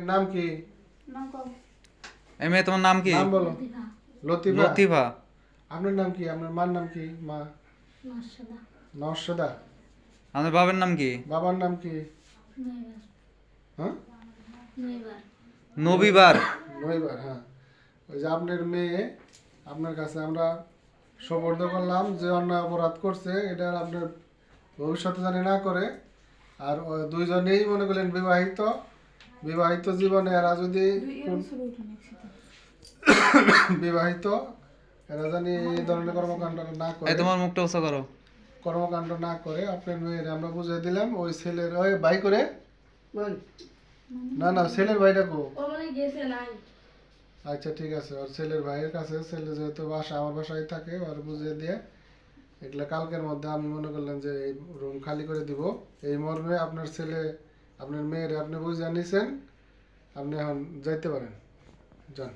এর নাম কি? নাম কও। এই মেয়ে তোমার নাম কি? নাম বলো। লতিফা। লতিফা? আপনার নাম কি? আপনার মার নাম কি? মা? নরসদা আমাদের বাবার নাম কি? বাবার নাম কি? নয়বার হ্যাঁ? নবীবার। হ্যাঁ। ওই যে আপনার মেয়ে আপনার কাছে আমরা সোপর্দ করলাম যে অন্যায় অপরাধ করছে এটা আপনার ভবিষ্যতে জানি না করে। আর ওই দুইজনেই মনে করলেন বিবাহিত। বিবাহিত জীবনে এরা যদি বিবাহিত এরা জানি এই ধরনের কর্মকাণ্ড না করে। তোমার মুখটা উঁচা করো। কর্মকাণ্ড না করে আপনার মেয়ের আমরা বুঝিয়ে দিলাম ওই ছেলের ওই বাই করে? না না ছেলের ভাইটা কো? ও মানে গেছে নাই। আচ্ছা ঠিক আছে ওর ছেলের ভাইয়ের কাছে ছেলে যেহেতু বাসা আমার বাসায় থাকে আর বুঝিয়ে দিয়ে এগুলা কালকের মধ্যে আমি মনে করলাম যে এই রুম খালি করে দিব। এই মর্মে আপনার ছেলে আপনার মেয়ের আপনি বুঝে নিছেন আপনি এখন যাইতে পারেন। যান।